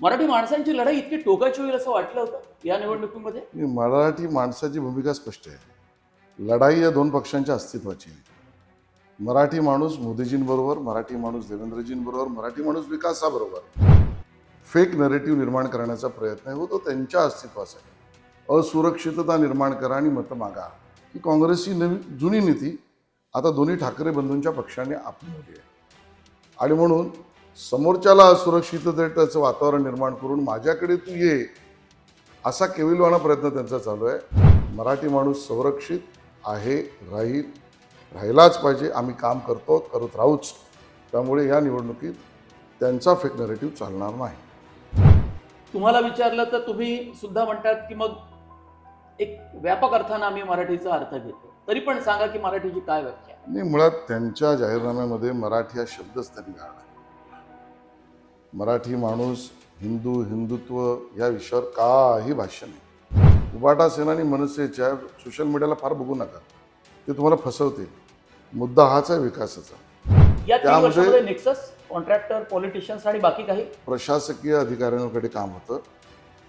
मराठी माणसांची लढाई इतकी टोकाची होईल असं वाटलं होतं या निवडणुकीमध्ये? मराठी माणसाची भूमिका स्पष्ट आहे. लढाई या दोन पक्षांच्या अस्तित्वाची आहे. मराठी माणूस मोदीजींबरोबर मराठी माणूस देवेंद्रजींबरोबर मराठी माणूस विकासाबरोबर फेक नरेटिव्ह निर्माण करण्याचा प्रयत्न आहे. हो तो त्यांच्या अस्तित्वासाठी. असुरक्षितता निर्माण करा आणि मतं मागा. ही काँग्रेसची नवी जुनी नीती आता दोन्ही ठाकरे बंधूंच्या पक्षाने आपली आहे. आणि म्हणून समोरच्याला असुरक्षिततेचं वातावरण निर्माण करून माझ्याकडे तू ये असा केविलवाना प्रयत्न त्यांचा चालू आहे. मराठी माणूस संरक्षित आहे राहील राहिलाच पाहिजे आम्ही काम करतो करत राहूच. त्यामुळे या निवडणुकीत त्यांचा फेक नरेटिव्ह चालणार नाही. तुम्हाला विचारलं तर तुम्ही सुद्धा म्हणतात की मग एक व्यापक अर्थानं आम्ही मराठीचा अर्थ घेतो. तरी पण सांगा की मराठीची काय व्याख्या? आणि मुळात त्यांच्या जाहीरनाम्यामध्ये मराठी हा शब्दच त्यांनी गाळला. मराठी माणूस हिंदू हिंदुत्व या विषयावर काही भाष्य नाही. उबाटा सेना आणि मनसेच्या सोशल मीडियाला फार बघू नका. ते तुम्हाला फसवते मुद्दा हाच आहे विकासाचा. त्यामध्ये- नेक्सस कॉन्ट्रॅक्टर पॉलिटिशियन्स आणि बाकी काही? प्रशासकीय अधिकाऱ्यांकडे काम होतं.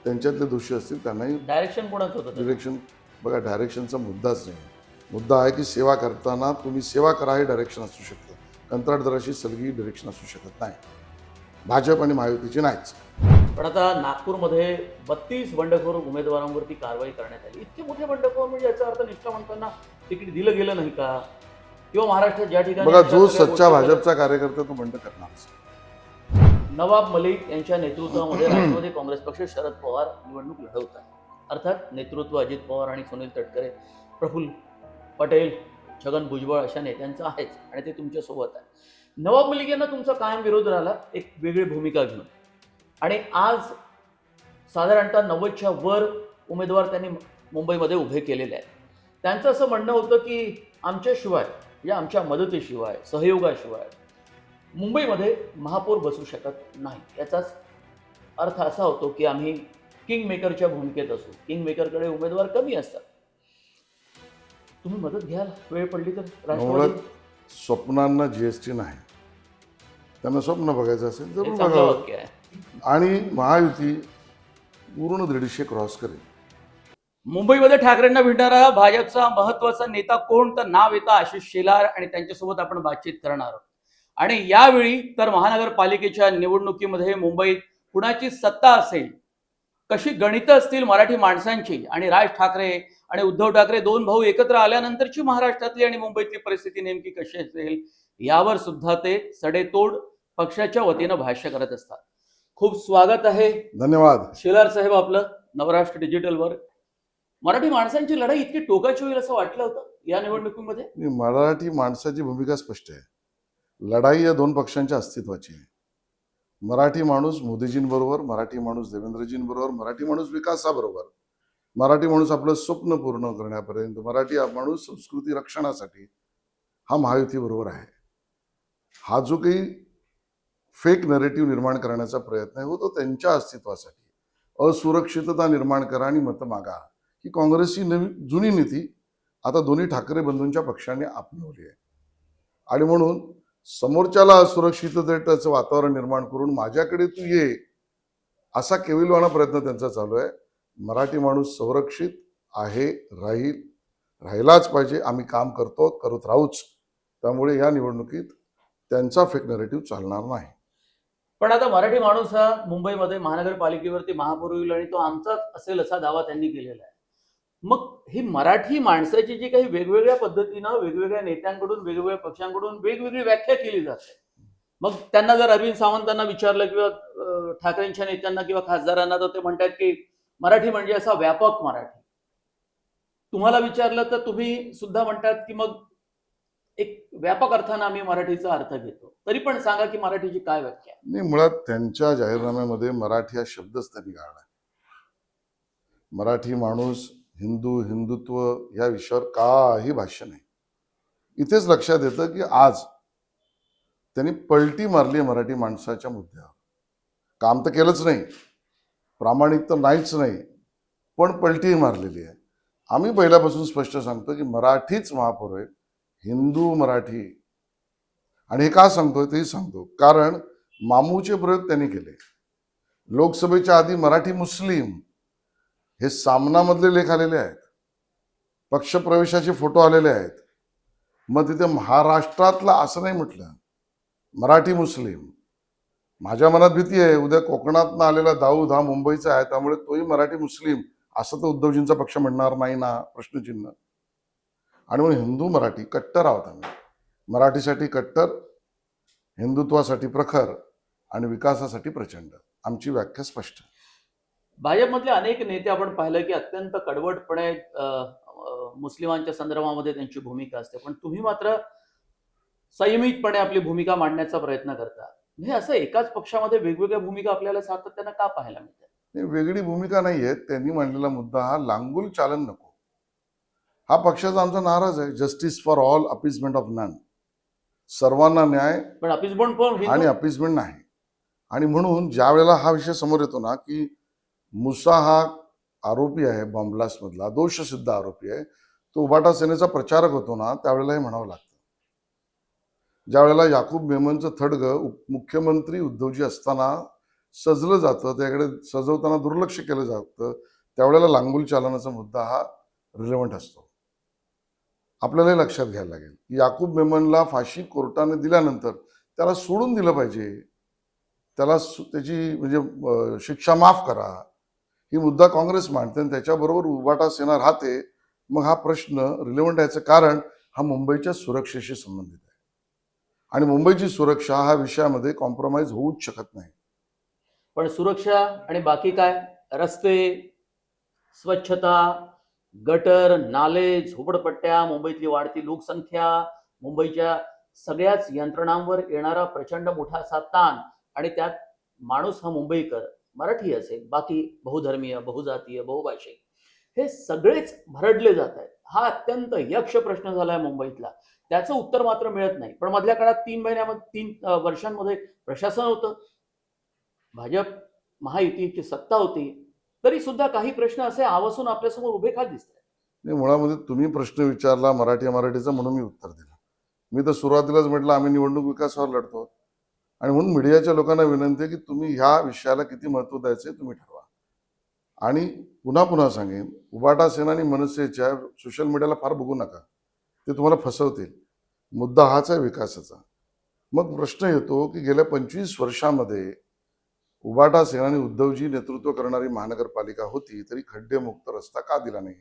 त्यांच्यातले दोषी असतील त्यांनाही डायरेक्शन कोणाचं होतं? डिरेक्शन बघा डायरेक्शनचा मुद्दाच नाही. मुद्दा आहे की सेवा करताना तुम्ही सेवा करा हे डायरेक्शन असू शकतं. कंत्राटदाराशी सलगी डिरेक्शन असू शकत नाही. भाजप आणि महायुतीची नाहीच. पण आता नागपूरमध्ये बत्तीस बंडखोर उमेदवारांवरती कारवाई करण्यात आली. इतके मोठे बंडखोर म्हणजे याचा अर्थ निष्ठावंतांना तिकीट दिलं गेलं नाही का? किंवा महाराष्ट्रात ज्या ठिकाणी बघा जो सच्चा भाजपचा कार्यकर्ता तो बंड घडतात. नवाब मलिक यांच्या नेतृत्वामध्ये राष्ट्रवादी काँग्रेस पक्ष शरद पवार निवडणूक लढवत आहे. अर्थात नेतृत्व अजित पवार आणि सुनील तटकरे प्रफुल्ल पटेल छगन भुजबळ अशा नेत्यांचं आहेच आणि ते तुमच्यासोबत आहे. नवाब मलिक तुमचा कायम विरोध राहिला एक वेगळी भूमिका घेऊन. आणि आज साधारणतः नव्वदच्या वर उमेदवार त्यांनी मुंबईमध्ये उभे केलेले आहेत. त्यांचं असं म्हणणं होतं की आमच्याशिवाय या आमच्या मदतीशिवाय सहयोगाशिवाय मुंबईमध्ये महापौर बसू शकत नाही. याचाच अर्थ असा होतो की आम्ही किंग मेकरच्या भूमिकेत असू. किंग मेकरकडे उमेदवार कमी असतात. तुम्ही मदत घ्याल? वेळ पडली तर राष्ट्रवादी स्वप्नांना जीएसटी नाही. त्यांना स्वप्न बघायचं असेल बघावं. आहे. आणि महायुती पूर्ण दीडशे क्रॉस करेल. मुंबईमध्ये ठाकरेंना भेटणारा भाजपचा महत्त्वाचा नेता कोण? तर नाव येतं आशिष शेलार आणि त्यांच्यासोबत आपण बातचीत करणार आहोत. आणि यावेळी तर महानगरपालिकेच्या निवडणुकीमध्ये मुंबईत कुणाची सत्ता असेल? कशी गणितं असतील मराठी माणसांची आणि राज ठाकरे आणि उद्धव ठाकरे दोन भाऊ एकत्र आल्यानंतरची महाराष्ट्रातली आणि मुंबईतली परिस्थिती नेमकी कशी असेल यावर सुद्धा ते सडेतोड पक्षाच्या वतीनं भाष्य करत असतात. खूप स्वागत आहे. धन्यवाद. शेलार साहेब आपलं नवराष्ट्र डिजिटलवर. मराठी माणसांची लढाई इतकी टोकाची होईल असं वाटलं होतं या निवडणुकीमध्ये? मराठी माणसाची भूमिका स्पष्ट आहे. लढाई या दोन पक्षांच्या अस्तित्वाची आहे. मराठी माणूस मोदीजींबरोबर मराठी माणूस देवेंद्रजींबरोबर मराठी माणूस विकासाबरोबर. मराठी माणूस आपलं स्वप्न पूर्ण करण्यापर्यंत मराठी माणूस संस्कृती रक्षणासाठी हा महायुतीबरोबर आहे. हा जो काही फेक नरेटिव्ह निर्माण करण्याचा प्रयत्न आहे हो तो त्यांच्या अस्तित्वासाठी. असुरक्षितता निर्माण करा आणि मतं मागा. ही काँग्रेसची नवी जुनी नीती आता दोन्ही ठाकरे बंधूंच्या पक्षाने आपणवली आहे. आणि म्हणून समोरच्याला असुरक्षिततेचं वातावरण निर्माण करून माझ्याकडे तू ये असा केविलवाना प्रयत्न त्यांचा चालू आहे. मराठी माणूस संरक्षित आहे राहील राहिलाच पाहिजे आम्ही काम करतो करत राहूच. त्यामुळे या निवडणुकीत त्यांचा फेक नरेटिव्ह चालणार नाही. पण आता मराठी माणूस हा मुंबईमध्ये महानगरपालिकेवरती महापौर होईल आणि तो आमचाच असेल असा दावा त्यांनी केलेला आहे. मग ही मराठी माणसाची जी काही वेगवेगळ्या पद्धतीनं वेगवेगळ्या नेत्यांकडून वेगवेगळ्या पक्षांकडून वेगवेगळी व्याख्या केली जाते. मग त्यांना जर अरविंद सावंतांना विचारलं किंवा ठाकरेंच्या नेत्यांना किंवा खासदारांना तर ते म्हणतात की मराठी म्हणजे असा व्यापक मराठी. तुम्हाला विचारलं तर तुम्ही सुद्धा म्हणतात की मग एक व्यापक अर्थानं आम्ही मराठीचा अर्थ घेतो. तरी पण सांगा की मराठीची काय व्याख्या? आहे? नाही मुळात त्यांच्या जाहीरनाम्यामध्ये मराठी हा शब्दच त्यांनी गाळला मराठी माणूस हिंदू हिंदुत्व या विषयावर काही भाष्य नाही. इथेच लक्षात येतं की आज त्यांनी पलटी मारली मराठी माणसाच्या मुद्द्यावर. काम तर केलंच नाही. प्रामाणिक तर नाहीच नाही पण पलटी मारलेली आहे. आम्ही पहिल्यापासून स्पष्ट सांगतो की मराठीच महापौर आहे हिंदू मराठी. आणि हे का सांगतोय तेही सांगतो. कारण मामूचे प्रयोग त्यांनी केले. लोकसभेच्या आधी मराठी मुस्लिम हे सामनामधले लेख आलेले आहेत. पक्षप्रवेशाचे फोटो आलेले आहेत. मग तिथे महाराष्ट्रातला असं नाही म्हटलं. मराठी मुस्लिम. माझ्या मनात भीती आहे. उद्या कोकणातनं आलेला दाऊद हा मुंबईचा आहे. त्यामुळे तोही मराठी मुस्लिम असं तर उद्धवजींचा पक्ष म्हणणार नाही ना? प्रश्नचिन्ह. आणि म्हणून हिंदू मराठी कट्टर आहोत आम्ही. मराठीसाठी कट्टर हिंदुत्वासाठी प्रखर आणि विकासासाठी प्रचंड. आमची व्याख्या स्पष्ट. आहे. भाजपमधले अनेक नेते आपण पाहिलं की अत्यंत कडवटपणे मुस्लिमांच्या संदर्भामध्ये त्यांची भूमिका असते. पण तुम्ही मात्र संयमितपणे आपली भूमिका मांडण्याचा प्रयत्न करता. म्हणजे असं एकाच पक्षामध्ये वेगवेगळ्या भूमिका आपल्याला सातत्यानं का पाहायला मिळतात नाही, वेगळी भूमिका नाही आहे त्यांनी मांडलेला मुद्दा हा लांगुल चालन नको. हा पक्षाचा आमचा नाराज आहे. Justice for all appeasement of none सर्वांना न्याय पण पण आणि हिंदू? अपिसमेंट नाही. आणि म्हणून ज्या वेळेला हा विषय समोर येतो ना की मुसा हा आरोपी आहे बॉम्बलास्ट मधला दोषसिद्ध आरोपी आहे तो उबाटा सेनेचा प्रचारक होतो ना त्यावेळेला हे म्हणावं लागतं. ज्या वेळेला याकूब मेमनचं थडगं उप- मुख्यमंत्री उद्धवजी असताना सजलं जातं त्याकडे सजवताना दुर्लक्ष केलं जातं त्यावेळेला लांगुल चालनाचा मुद्दा हा रिलेव्हंट असतो. आपल्यालाही लक्षात घ्यायला लागेल. याकूब मेमनला फाशी कोर्टाने दिल्यानंतर त्याला सोडून दिलं पाहिजे. त्याला त्याची म्हणजे शिक्षा माफ करा. ही मुद्दा काँग्रेस मांडते आणि त्याच्याबरोबर उबाटा सेना राहते मग हा प्रश्न रिलेव्हंट याचं कारण हा मुंबईच्या सुरक्षेशी संबंधित आहे. आणि मुंबईची सुरक्षा हा विषयामध्ये कॉम्प्रोमाइज होऊच शकत नाही. पण सुरक्षा आणि बाकी काय? रस्ते स्वच्छता गटर नाले झोपडपट्ट्या मुंबईतली वाढती लोकसंख्या मुंबईच्या सगळ्याच यंत्रणांवर येणारा प्रचंड मोठा असा ताण आणि त्यात माणूस हा मुंबईकर मराठी असेल बाकी बहुधर्मीय बहुजातीय बहुभाषिक हे सगळेच भरडले जात आहेत. हा अत्यंत यक्ष प्रश्न झालाय मुंबईतला. त्याचं उत्तर मात्र मिळत नाही. पण मधल्या काळात तीन महिन्यामध्ये तीन वर्षांमध्ये प्रशासन होतं. भाजप महायुतीची सत्ता होती. तरी सुद्धा काही प्रश्न असे आवासून आपल्यासमोर उभे खाली दिसत नाही मुळामध्ये तुम्ही प्रश्न विचारला मराठी मराठीचा म्हणून मी उत्तर दिलं. मी तर सुरुवातीलाच म्हटलं आम्ही निवडणूक विकासावर लढतो. आणि म्हणून मीडियाच्या लोकांना विनंती आहे की तुम्ही ह्या विषयाला किती महत्त्व द्यायचे तुम्ही ठरवा. आणि पुन्हा पुन्हा सांगेन उबाटा सेना आणि मनसेच्या सोशल मीडियाला फार बघू नका. ते तुम्हाला फसवतील. मुद्दा हाच आहे विकासाचा. मग प्रश्न येतो की गेल्या पंचवीस वर्षामध्ये उबाटा सेना आणि उद्धवजी नेतृत्व करणारी महानगरपालिका होती तरी खड्डेमुक्त रस्ता का दिला नाही?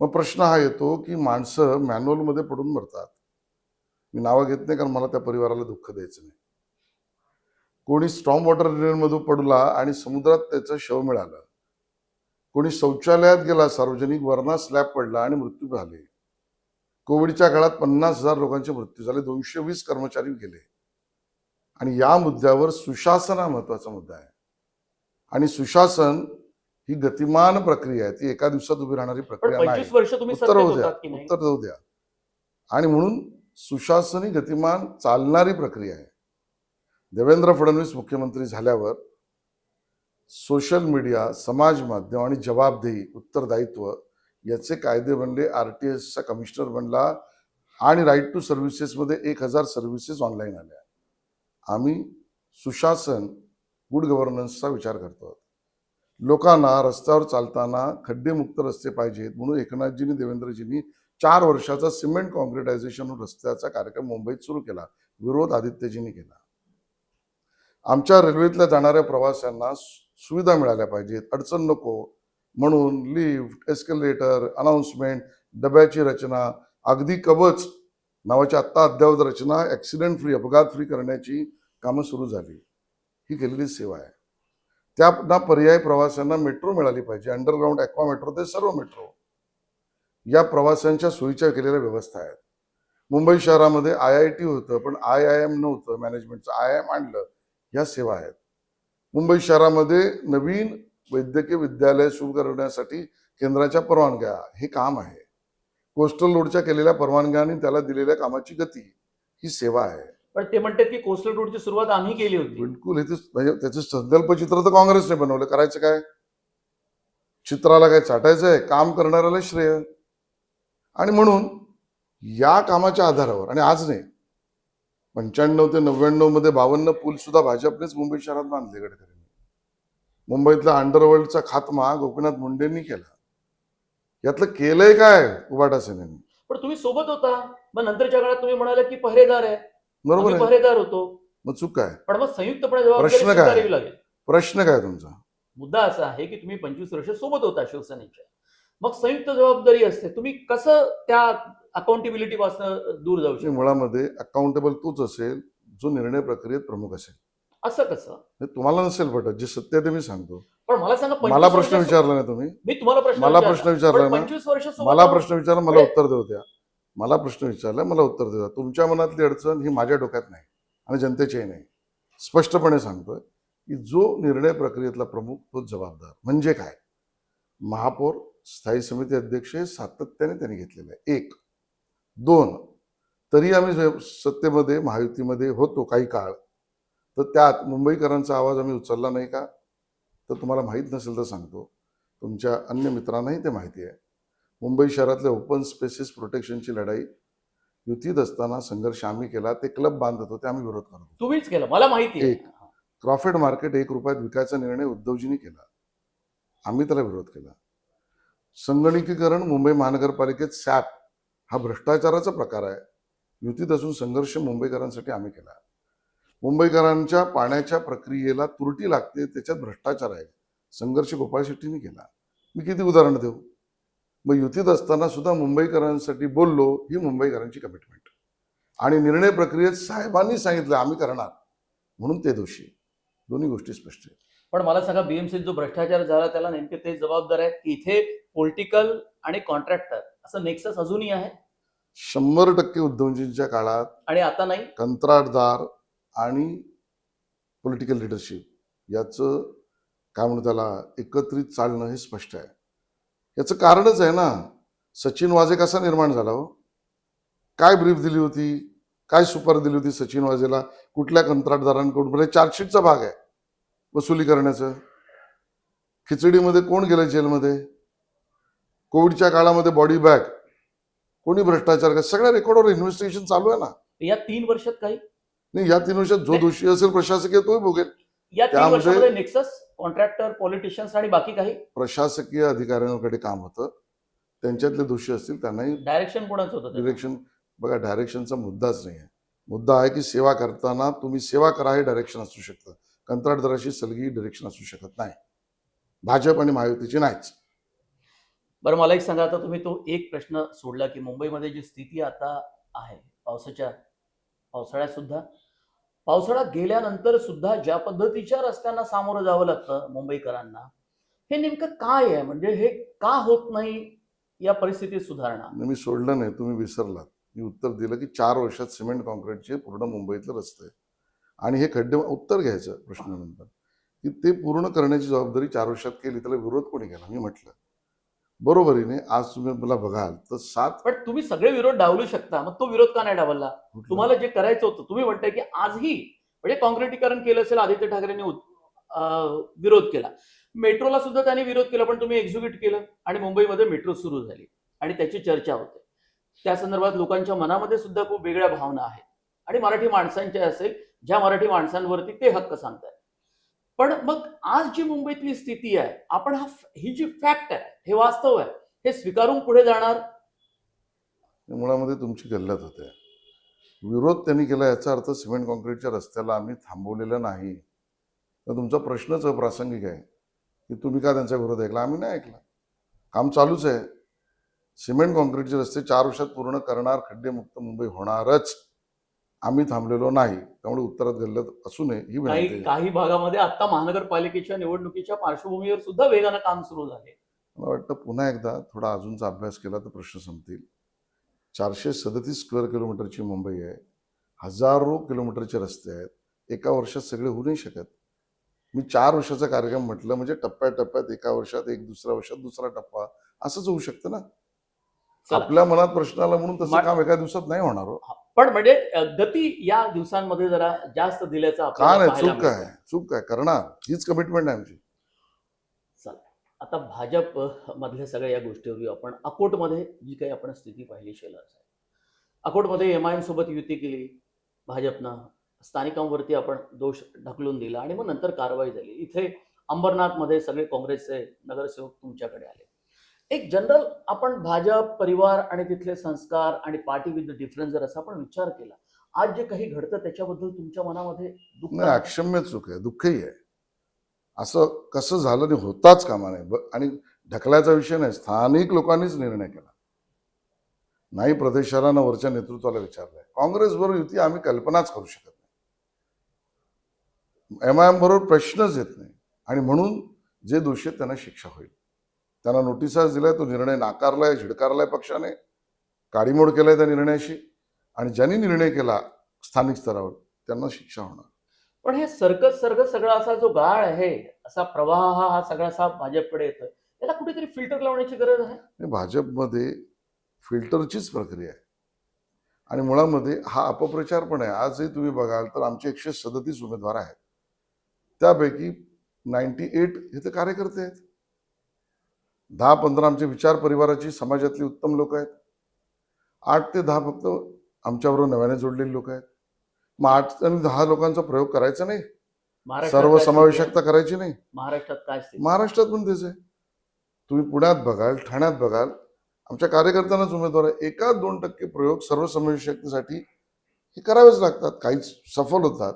मग प्रश्न हा येतो की माणसं मॅन्युअलमध्ये पडून मरतात. मी नावं घेत नाही कारण मला त्या परिवाराला दुःख द्यायचं नाही. कोणी स्टॉम वॉटर ड्रेनमधून पडला आणि समुद्रात त्याचं शव मिळालं. कोणी शौचालयात गेला सार्वजनिक वरणा स्लॅब पडला आणि मृत्यू झाले. कोविडच्या काळात पन्नास हजार लोकांचे मृत्यू झाले दोनशे वीस कर्मचारी गेले. आणि या मुद्द्यावर सुशासन हा महत्त्वाचा मुद्दा आहे. आणि सुशासन ही गतिमान प्रक्रिया आहे ती एका दिवसात उभी राहणारी प्रक्रिया नाही. पंचवीस वर्ष तुम्ही उत्तर होऊ द्या उत्तर देऊ द्या. आणि म्हणून सुशासन ही गतिमान चालणारी प्रक्रिया आहे. देवेंद्र फडणवीस मुख्यमंत्री झाल्यावर सोशल मीडिया समाज माध्यम आणि जबाबदेही उत्तरदायित्व याचे कायदे बनले आर टी एसचा कमिशनर बनला आणि राईट टू सर्व्हिसेसमध्ये एक हजार सर्व्हिसेस ऑनलाईन आल्या. आम्ही सुशासन गुड गव्हर्नन्सचा विचार करतो लोकांना रस्त्यावर चालताना खड्डेमुक्त रस्ते पाहिजेत म्हणून एकनाथजींनी देवेंद्रजींनी चार वर्षाचा सिमेंट कॉन्क्रिटायझेशन रस्त्याचा कार्यक्रम मुंबईत सुरू केला. विरोध आदित्यजींनी केला. आमच्या रेल्वेतल्या जाणाऱ्या प्रवाशांना सु- सुविधा मिळाल्या पाहिजेत. अडचण नको. म्हणून लिफ्ट एस्कलेटर अनाऊन्समेंट डब्याची रचना अगदी कवच नावाची आत्ता अद्ययावत रचना ॲक्सिडेंट फ्री अपघात फ्री करण्याची कामं सुरू झाली. ही केलेली सेवा आहे. त्यांना पर्याय प्रवाशांना मेट्रो मिळाली पाहिजे. अंडरग्राऊंड ॲक्वा मेट्रो ते सर्व मेट्रो या प्रवाशांच्या सोयीच्या केलेल्या व्यवस्था आहेत. मुंबई शहरामध्ये आय आय टी होतं पण आय आय एम नव्हतं. मॅनेजमेंटचं आय आय एम आणलं. या सेवा आहेत. मुंबई शहरामध्ये नवीन वैद्यकीय विद्यालय सुरू करण्यासाठी केंद्राच्या परवानग्या हे काम आहे. कोस्टल रोडच्या केलेल्या परवानग्या आणि त्याला दिलेल्या कामाची गती ही सेवा आहे. पण ते म्हणतात की कोस्टल रोडची सुरुवात आम्ही केली होती. बिलकुल हे म्हणजे त्याचं संकल्पचित्र तर काँग्रेसने बनवलं. करायचं काय? चित्राला काय चाटायचं आहे? काम करणाऱ्याला श्रेय. आणि म्हणून या कामाच्या आधारावर आणि आज नाही पंच्याण्णव ते नव्याण्णवमध्ये बावन्न पूल सुद्धा भाजपनेच मुंबई शहरात बांधले गडकरींनी. मुंबईतल्या अंडरवर्ल्डचा खात्मा गोपीनाथ मुंडेंनी केला. यातलं केलंय काय उबाटा सेनेने? पण तुम्ही सोबत होता. मग नंतरच्या काळात तुम्ही म्हणाले की पहरेदार आहे. बरोबर आम्ही आहे. पहरेदार होतो. मग चूक काय? पण मग संयुक्तपणे जबाबदारी प्रश्न काय? स्वीकारावी लागेल. प्रश्न काय तुमचा? मुद्दा असा आहे की तुम्ही पंचवीस वर्ष सोबत होता शिवसेनेच्या. मग संयुक्त जबाबदारी असते. तुम्ही कसं त्या अकाउंटेबिलिटी पासून दूर जाऊ शकता? मुळामध्ये अकाउंटेबल तोच असेल जो निर्णय प्रक्रियेत प्रमुख असेल. असं कसं? तुम्हाला नसेल पटत जे सत्य ते मी सांगतो. पण मला सांगा मला प्रश्न विचारला नाही तुम्ही. मी तुम्हाला प्रश्न मला. प्रश्न विचारला पंचवीस वर्ष मला. प्रश्न विचारला मला उत्तर देऊ द्या. मला प्रश्न विचारला मला उत्तर देऊ द्या. तुमच्या मनातली अडचण ही माझ्या डोक्यात नाही आणि जनतेचीही नाही. स्पष्टपणे सांगतोय की जो निर्णय प्रक्रियेतला प्रमुख तोच जबाबदार. म्हणजे काय? महापौर स्थायी समिती अध्यक्ष हे सातत्याने त्यांनी घेतलेलं आहे. एक. दोन. तरी आम्ही सत्तेमध्ये महायुतीमध्ये होतो काही काळ तर त्यात मुंबईकरांचा आवाज आम्ही उचलला नाही का? तर तुम्हाला माहीत नसेल तर सांगतो. तुमच्या अन्य मित्रांनाही ते माहिती आहे. मुंबई शहरातल्या ओपन स्पेसिस प्रोटेक्शनची लढाई युतीत असताना संघर्ष आम्ही केला ते क्लब बांधत होते आम्ही विरोध करत तुम्हीच केलं मला माहिती एक. क्रॉफेड मार्केट एक रुपयात विकायचा निर्णय उद्धवजींनी केला. आम्ही त्याला विरोध केला. संगणकीकरण मुंबई महानगरपालिकेत सॅप हा भ्रष्टाचाराचा प्रकार आहे. युतीत असून संघर्ष मुंबईकरांसाठी आम्ही केला. मुंबईकरांच्या पाण्याच्या प्रक्रियेला तुरटी लागते त्याच्यात भ्रष्टाचार आहे. संघर्ष गोपाळ शेट्टींनी केला. मी किती उदाहरण देऊ? मग युतीत असताना सुद्धा मुंबईकरांसाठी बोललो ही मुंबईकरांची कमिटमेंट आणि निर्णय प्रक्रियेत साहेबांनी सांगितलं आम्ही करणार. म्हणून ते दोषी दोन्ही गोष्टी स्पष्ट आहेत. पण मला सांगा बीएमसीत जो भ्रष्टाचार झाला त्याला नेमके ते जबाबदार आहेत की इथे पॉलिटिकल आणि कॉन्ट्रॅक्टर असं नेक्सस अजूनही आहे? शंभर टक्के उद्धवजींच्या काळात आणि आता नाही? कंत्राटदार आणि पॉलिटिकल लिडरशिप याचं काय म्हणू त्याला एकत्रित चालणं हे स्पष्ट आहे. याचं कारणच आहे ना सचिन वाजे कसा निर्माण झाला हो? काय ब्रीफ दिली होती? काय सुपारी दिली होती सचिन वाजेला कुठल्या कंत्राटदारांकडून? म्हणजे चार्जशीटचा भाग आहे वसुली करण्याचं. खिचडीमध्ये कोण गेलं जेलमध्ये? कोविडच्या काळामध्ये बॉडी बॅग कोणी भ्रष्टाचार सगळ्या रेकॉर्डवर इन्व्हेस्टिगेशन चालू आहे ना. या तीन वर्षात काही नाही या तीन वर्षात जो. दोषी असेल प्रशासकीय तोही भोगेल या तीन त्यामध्ये- वर्षामध्ये नेक्सस कॉन्ट्रॅक्टर पॉलिटिशियन्स आणि बाकी काही प्रशासकीय अधिकाऱ्यांकडे काम होतं. त्यांच्यातले दोषी असतील त्यांनाही डायरेक्शन कोणाचं होतं त्याचं? डिरेक्शन बघा डायरेक्शनचा मुद्दाच नाही आहे मुद्दा आहे की सेवा करताना तुम्ही सेवा करा हे डायरेक्शन असू शकतं. कंत्राटदाराशी सलगी डिरेक्शन असू शकत नाही. भाजप आणि महायुतीची नाहीच. बरं मला एक सांगा आता तुम्ही तो एक प्रश्न सोडला की मुंबईमध्ये जी स्थिती आता आहे पावसाच्या पावसाळ्यात सुद्धा पावसाळ्यात गेल्यानंतर सुद्धा ज्या पद्धतीच्या रस्त्यांना सामोरं जावं लागतं मुंबईकरांना हे नेमकं काय आहे? म्हणजे हे का होत नाही या परिस्थितीत सुधारणा? मी सोडलं नाही तुम्ही विसरलात. मी उत्तर दिलं की चार वर्षात सिमेंट कॉन्क्रीटचे पूर्ण मुंबईतले रस्ते आणि हे खड्डे उत्तर घ्यायचं प्रश्नानंतर की ते पूर्ण करण्याची जबाबदारी चार वर्षात केली त्याला विरोध कोणी केला? मी म्हटलं. बरोबरीने आज तुम्ही मला बघाल तर सात पण तुम्ही सगळे विरोध डावलू शकता. मग तो विरोध का नाही डावलला? तुम्हाला जे करायचं होतं तुम्ही म्हणताय की आजही म्हणजे काँक्रिटीकरण केलं असेल आदित्य ठाकरेंनी विरोध केला. मेट्रोला सुद्धा त्यांनी विरोध केला पण तुम्ही एक्झिक्यूट केलं आणि मुंबईमध्ये मेट्रो सुरू झाली आणि त्याची चर्चा होते. त्या संदर्भात लोकांच्या मनामध्ये सुद्धा खूप वेगळ्या भावना आहेत. आणि मराठी माणसांच्या असेल ज्या मराठी माणसांवरती ते हक्क सांगतात पण मग आज जी मुंबईतली स्थिती आहे आपण हा ही जी फॅक्ट आहे हे वास्तव आहे हे स्वीकारून पुढे जाणार? मुळामध्ये तुमची गल्लत होते. विरोध त्यांनी केला याचा अर्थ सिमेंट कॉन्क्रीटच्या रस्त्याला आम्ही थांबवलेलं नाही. तर तुमचा प्रश्नच प्रासंगिक आहे की तुम्ही का त्यांचा विरोध ऐकला? आम्ही नाही ऐकला. काम चालूच आहे. सिमेंट कॉन्क्रीटचे रस्ते चार वर्षात पूर्ण करणार खड्डेमुक्त मुंबई होणारच. आम्ही थांबलेलो नाही. त्यामुळे उत्तरात गल्लत असू नये ही विनंती काही आहे. काही भागामध्ये आता महानगरपालिकेच्या निवडणुकीच्या पार्श्वभूमीवर सुद्धा वेगानं काम सुरू झाले. मला वाटतं पुन्हा एकदा थोडा अजूनचा अभ्यास केला तर प्रश्न संपतील. चारशे सदतीस स्क्वेअर किलोमीटरची मुंबई आहे. हजारो किलोमीटरचे रस्ते आहेत. एका वर्षात सगळे होऊ नाही शकत. मी चार वर्षाचा कार्यक्रम म्हटलं म्हणजे टप्प्याटप्प्यात एका वर्षात एक दुसऱ्या वर्षात दुसरा टप्पा. असंच होऊ शकतं ना? चला. आपल्या मनात प्रश्न आला म्हणून तसं मा- काम एका दिवसात नाही होणार हो. पण म्हणजे गती या दिवसांमध्ये जरा जास्त दिल्याचं का नाही? चूक काय. चूक काय करणार. हीच कमिटमेंट आहे आमची. आता भाजप मधल्या सगळ्या या गोष्टीवर आपण. अकोटमध्ये जी काही आपण स्थिती पाहिली आहे अकोटमध्ये एम आय एम सोबत युती केली. भाजपनं स्थानिकांवरती आपण दोष ढकलून दिला आणि मग नंतर कारवाई झाली. इथे अंबरनाथमध्ये सगळे काँग्रेसचे नगरसेवक तुमच्याकडे आले. एक जनरल आपण भाजप परिवार आणि तिथले संस्कार आणि पार्टी विथ डिफरन्स जर असा आपण विचार केला आज जे काही घडतं त्याच्याबद्दल तुमच्या मनामध्ये दुःख नाही अक्षम्य चूक आहे दुःखही आहे. असं कसं झालं नाही होताच कामा नाही. आणि ढकलायचा विषय नाही स्थानिक लोकांनीच निर्णय केला. नाही प्रदेशाला ना वरच्या नेतृत्वाला विचारलंय. काँग्रेसबरोबर युती आम्ही कल्पनाच करू शकत नाही. एम आय एम बरोबर प्रश्नच येत नाही. आणि म्हणून जे दोषी आहेत त्यांना शिक्षा होईल. त्यांना नोटिसाच दिलाय तो निर्णय नाकारलाय झिडकारलाय पक्षाने. काडीमोड केलाय त्या निर्णयाशी आणि ज्यांनी निर्णय केला स्थानिक स्तरावर त्यांना शिक्षा होणार. पण हे सर्कस सर्कस सगळा असा जो गाळ आहे असा प्रवाह हा हा सगळा असा भाजपकडे येतोय त्याला कुठेतरी फिल्टर लावण्याची गरज आहे? भाजपमध्ये फिल्टरचीच प्रक्रिया आहे. आणि मुळामध्ये हा अपप्रचार पण आहे. आजही तुम्ही बघाल तर आमचे एकशे सदतीस उमेदवार आहेत. त्यापैकी नाईन्टी एट हे तर कार्यकर्ते आहेत. दहा पंधरा आमचे विचार परिवाराची समाजातली उत्तम लोक आहेत. आठ ते दहा फक्त आमच्याबरोबर नव्याने जोडलेली लोक आहेत. मग आठ आणि दहा लोकांचा प्रयोग करायचा नाही. आहे? सर्वसमावेशकता करायची नाही. महाराष्ट्रात काय महाराष्ट्रात पण तेच आहे. तुम्ही पुण्यात बघाल ठाण्यात बघाल आमच्या कार्यकर्त्यांनाच उमेदवार आहे. एका दोन टक्के प्रयोग सर्वसमावेशकतेसाठी हे करावेच लागतात. काही सफल होतात.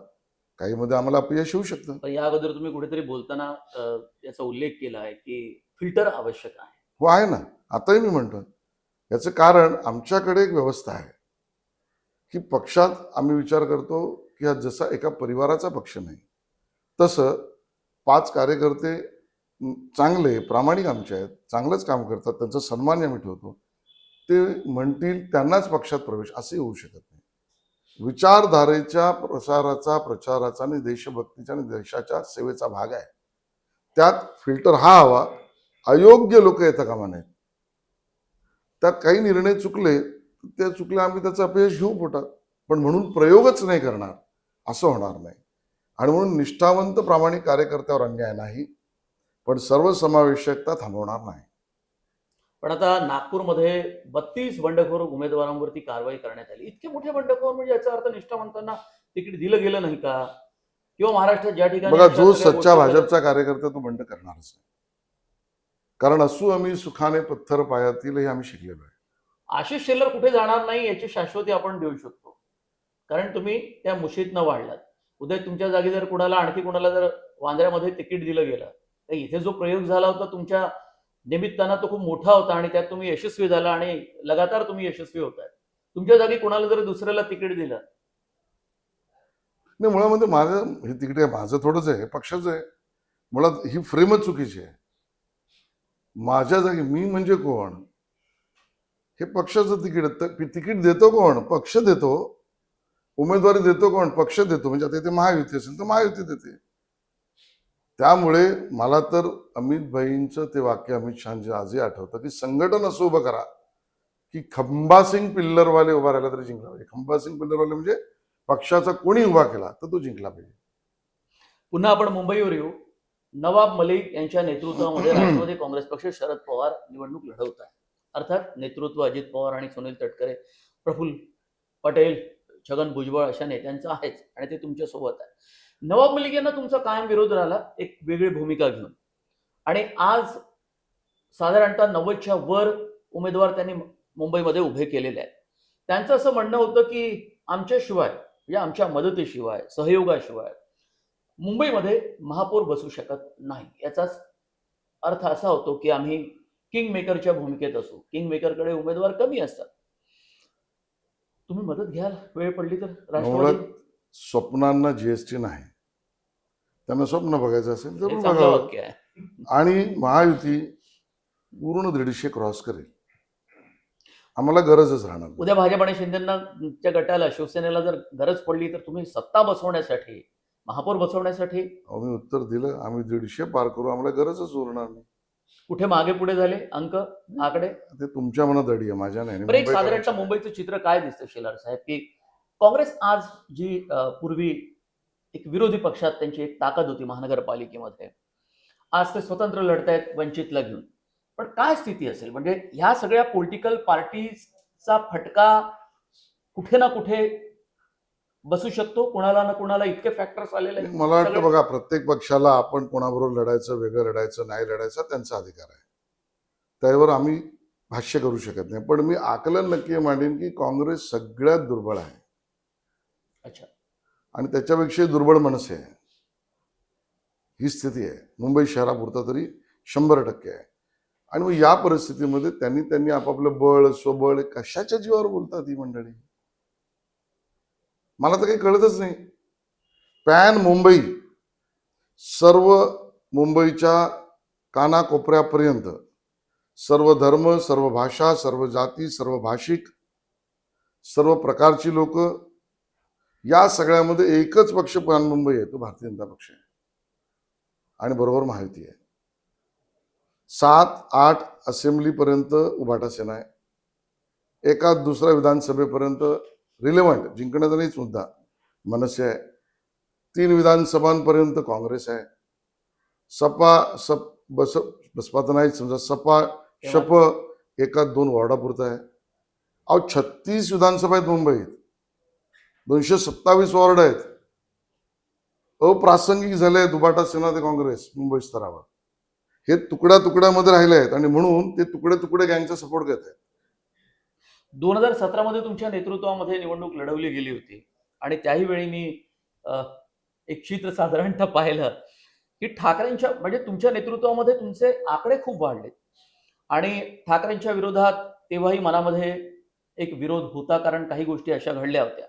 काही मध्ये आम्हाला अपयश येऊ शकतं. या अगोदर तुम्ही कुठेतरी बोलताना याचा उल्लेख केला आहे की फिल्टर आवश्यक आहे. हो आहे ना. आताही मी म्हणतो याचं कारण आमच्याकडे एक व्यवस्था आहे की पक्षात आम्ही विचार करतो की हा जसा एका परिवाराचा पक्ष नाही तसं पाच कार्यकर्ते चांगले प्रामाणिक आमचे आहेत चांगलंच काम करतात त्यांचा सन्मान आम्ही ठेवतो. ते म्हणतील त्यांनाच पक्षात प्रवेश असे होऊ शकत नाही. विचारधारेच्या प्रसाराचा प्रचाराचा आणि देशभक्तीच्या आणि देशाच्या सेवेचा भाग आहे. त्यात फिल्टर हा हवा अयोग्य लोक येता कामा नयेत त्यात काही निर्णय चुकले ते चुकले आम्ही त्याचं अपयश घेऊ पोटात. पण म्हणून प्रयोगच नाही करणार असं होणार नाही. आणि म्हणून निष्ठावंत प्रामाणिक कार्यकर्त्यावर अन्याय नाही पण सर्वसमावेशकता थांबवणार नाही. पण आता नागपूरमध्ये बत्तीस बंडखोर उमेदवारांवरती कारवाई करण्यात आली. इतके मोठे बंडखोर म्हणजे याचा अर्थ निष्ठावंतांना तिकीट दिलं गेलं नाही का? किंवा महाराष्ट्रात ज्या ठिकाणी बघा जो सच्चा भाजपचा कार्यकर्ता तो बंड करणारच नाही कारण असू आम्ही सुखाने पत्थर पायातील हे आम्ही शिकलेलो आहे. आशिष शेलर कुठे जाणार नाही याची शाश्वती आपण देऊ शकतो. कारण तुम्ही त्या मुशीत न वाढलात. उद्या तुमच्या जागी जर कुणाला आणखी कुणाला जर वांद्र्यामध्ये तिकीट दिलं गेलं तर इथे जो प्रयोग झाला होता तुमच्या निमित्तानं तो खूप मोठा होता आणि त्यात तुम्ही यशस्वी झाला आणि लगातार तुम्ही यशस्वी होत आहे तुमच्या जागी कुणाला जर दुसऱ्याला तिकीट दिलं? नाही मुळामध्ये माझं हे तिकडे माझं थोडंच आहे पक्षाचं आहे. मुळात ही फ्रेमच चुकीची आहे. माझ्या जागी मी म्हणजे कोण? हे पक्षाचं तिकीट तिकीट देतो कोण? पक्ष देतो. उमेदवारी देतो कोण? पक्ष देतो. म्हणजे आता इथे महायुती असेल तर महायुती देते. त्यामुळे मला तर अमित भाईंचं ते वाक्य अमित शहाजी आजही आठवतं की संघटन असं उभं करा की खंबासिंग पिल्लरवाले उभा राहिला तरी जिंकला पाहिजे. खंबासिंग पिल्लरवाले म्हणजे पक्षाचा कोणी उभा केला तर तो जिंकला पाहिजे. पुन्हा आपण मुंबईवर येऊ. नवाब मलिक यांच्या नेतृत्वामध्ये राष्ट्रवादी काँग्रेस पक्ष शरद पवार निवडणूक लढवत आहे. अर्थात नेतृत्व अजित पवार आणि सुनील तटकरे प्रफुल्ल पटेल छगन भुजबळ अशा नेत्यांचं आहेच आणि ते तुमच्यासोबत आहे. नवाब मलिक यांना तुमचा कायम विरोध राहिला एक वेगळी भूमिका घेऊन. आणि आज साधारणतः नव्वदच्या वर उमेदवार त्यांनी मुंबईमध्ये उभे केलेले आहेत. त्यांचं असं म्हणणं होतं की आमच्याशिवाय म्हणजे आमच्या मदतीशिवाय सहयोगाशिवाय मुंबईमध्ये महापौर बसू शकत नाही. याचाच अर्थ असा होतो की आम्ही किंग मेकरच्या भूमिकेत असू. किंग मेकरकडे उमेदवार कमी असतात. तुम्ही मदत घ्याल? वेळ पडली तर? राष्ट्रवादी? स्वप्नांना जीएसटी नाही. त्यांना स्वप्न बघायचं असेल तर बघावं आणि महायुती पूर्ण दीडशे क्रॉस करेल. आम्हाला गरजच राहणार. उद्या भाजप आणि शिंदेना गटाला शिवसेनेला जर गरज पडली तर तुम्ही सत्ता बसवण्यासाठी महापौर बसवण्यासाठी? मी उत्तर दिलं आम्ही दीडशे पार करू आम्हाला गरजच उरणार नाही. कुठे मागे पुढे झाले? अंक? आकडे? ते तुमच्या मनात अडी आहे माझ्या नाही. बरं एक साधारणतः मुंबईचं चित्र काय दिसतं शेलार साहेब? की काँग्रेस आज जी अ, पूर्वी एक विरोधी पक्षात त्यांची एक ताकद होती महानगरपालिकेमध्ये. आज ते स्वतंत्र लढतायत वंचितला घेऊन. पण काय स्थिती असेल? म्हणजे ह्या सगळ्या पॉलिटिकल पार्टीजचा फटका कुठे ना कुठे बसू शकतो कुणाला ना कुणाला इतके फॅक्टर्स आलेले आहेत. मला वाटतं बघा प्रत्येक पक्षाला आपण कोणाबरोबर लढायचं वेगळं लढायचं नाही लढायचं त्यांचा अधिकार आहे. त्यावर आम्ही भाष्य करू शकत नाही. पण मी आकलन नक्की मांडेन की काँग्रेस सगळ्यात दुर्बळ आहे. अच्छा. आणि त्याच्यापेक्षा दुर्बळ मनसे आहे. ही स्थिती आहे. मुंबई शहरापुरता तरी शंभर टक्के आहे. आणि मग या परिस्थितीमध्ये त्यांनी त्यांनी आपापलं बळ स्वबळ कशाच्या जीवावर बोलतात ही मंडळी? मला तर काही कळतच नाही. पॅन मुंबई सर्व मुंबईच्या कानाकोपऱ्यापर्यंत सर्व धर्म सर्व भाषा सर्व जाती सर्व भाषिक सर्व प्रकारची लोक या सगळ्यामध्ये एकच पक्ष पॅन मुंबई आहे तो भारतीय जनता पक्ष आहे. आणि बरोबर माहिती आहे. सात आठ असेंब्लीपर्यंत उभाटा सेना आहे. एका दुसऱ्या विधानसभेपर्यंत रिलेव्हंट जिंकण्याचा नाहीच मुद्दा मनसे आहे तीन विधानसभांपर्यंत काँग्रेस आहे. सपा सप बस बसपा तर नाहीच समजा सपा शप एका दोन वॉर्डापुरता आहे. अहो छत्तीस विधानसभा आहेत मुंबईत. दोनशे सत्तावीस वॉर्ड आहेत. अप्रासंगिक झाले दुबाटा सेना ते काँग्रेस मुंबई स्तरावर. हे तुकड्या तुकड्यामध्ये राहिले आहेत आणि म्हणून ते तुकडे तुकडे गँगचा सपोर्ट घेत आहेत. दोन हजार सतरामध्ये तुमच्या नेतृत्वामध्ये निवडणूक लढवली गेली होती. आणि त्याही वेळी मी एक चित्र साधारणतः पाहिलं की ठाकरेंच्या म्हणजे तुमच्या नेतृत्वामध्ये तुमचे आकडे खूप वाढले. आणि ठाकरेंच्या विरोधात तेव्हाही मनामध्ये एक विरोध होता कारण काही गोष्टी अशा घडल्या होत्या.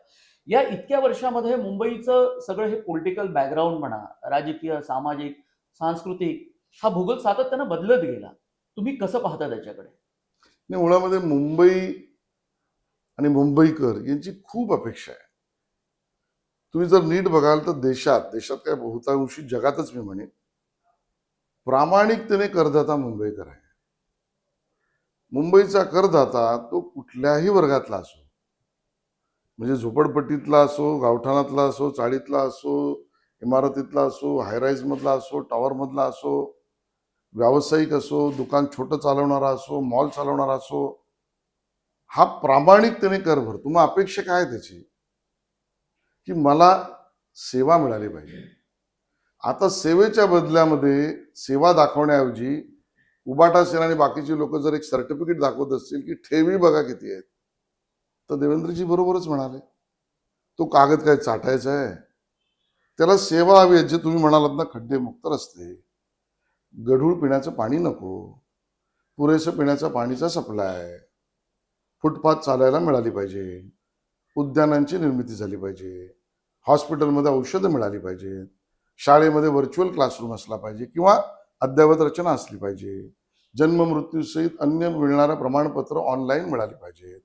या इतक्या वर्षामध्ये मुंबईचं सगळं हे पॉलिटिकल बॅकग्राऊंड म्हणा राजकीय सामाजिक सांस्कृतिक हा भूगोल सातत्यानं बदलत गेला. तुम्ही कसं पाहता त्याच्याकडे? आणि मुळामध्ये मुंबई आणि मुंबईकर यांची खूप अपेक्षा आहे. तुम्ही जर नीट बघाल तर देशात देशात काय बहुतांशी जगातच मी म्हणेन प्रामाणिकतेने करदाता मुंबईकर आहे. मुंबईचा करदाता तो कुठल्याही वर्गातला असो म्हणजे झोपडपट्टीतला असो गावठाणातला असो चाळीतला असो इमारतीतला असो हायराईजमधला असो टॉवर मधला असो व्यावसायिक असो दुकान छोटं चालवणारा असो मॉल चालवणारा असो हा प्रामाणिकतेने कर भरतो मग अपेक्षा काय आहे त्याची? की मला सेवा मिळाली पाहिजे. आता सेवेच्या बदल्यामध्ये सेवा दाखवण्याऐवजी उबाटा सेना आणि बाकीचे लोक जर एक सर्टिफिकेट दाखवत असतील की ठेवी बघा किती आहेत तर देवेंद्रजी बरोबरच म्हणाले. तो कागद काय चाटायचा आहे? त्याला सेवा हवी आहे जे तुम्ही म्हणालात ना खड्डे मुक्त रस्ते. गढूळ पिण्याचं पाणी नको. पुरेसं पिण्याचा पाणीचा सप्लाय फुटपाथ चालायला मिळाली पाहिजे. उद्यानांची निर्मिती झाली पाहिजे. हॉस्पिटलमध्ये औषधं मिळाली पाहिजेत शाळेमध्ये व्हर्च्युअल क्लासरूम असला पाहिजे किंवा अद्ययावत रचना असली पाहिजे. जन्म मृत्यूसहित अन्य मिळणारं प्रमाणपत्र ऑनलाईन मिळाली पाहिजेत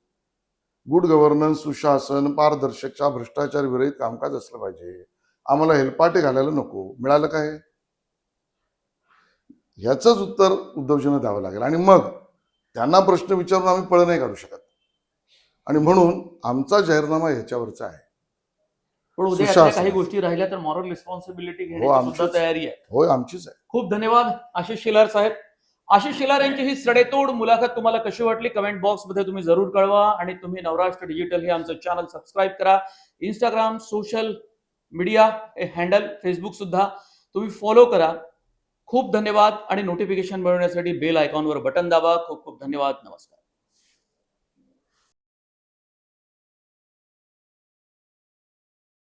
गुड गव्हर्नन्स सुशासन पारदर्शकता भ्रष्टाचार विरहित कामकाज असलं पाहिजे. आम्हाला हेलपाटे घालायला नको. मिळालं काय? ह्याचंच उत्तर उद्धवजींना द्यावं लागेल. आणि मग त्यांना प्रश्न विचारून आम्ही पळ नाही काढू शकत. आणि म्हणून आमचा जाहीरनामा ह्याच्यावरचा आहे. पण उद्या. यातल्या काही गोष्टी राहिल्या तर मॉरल रिस्पॉन्सिबिलिटी घेण्याची हो, आमचीच. सुद्धा तयारी आहे. होय आमचीच आहे. खूप धन्यवाद आशिष शिलार साहेब. आशिष शिलार यांची ही सडेतोड मुलाखत तुम्हाला कशी वाटली? कमेंट बॉक्समध्ये तुम्ही जरूर कळवा आणि तुम्ही नवराष्ट्र डिजिटल हे आमचं चॅनल सबस्क्राईब करा. इंस्टाग्राम सोशल मीडिया हे हँडल फेसबुक सुद्धा तुम्ही फॉलो करा. खूप धन्यवाद आणि नोटिफिकेशन मिळवण्यासाठी बेल आयकॉनवर बटन दाबा. खूप खूप धन्यवाद नमस्कार.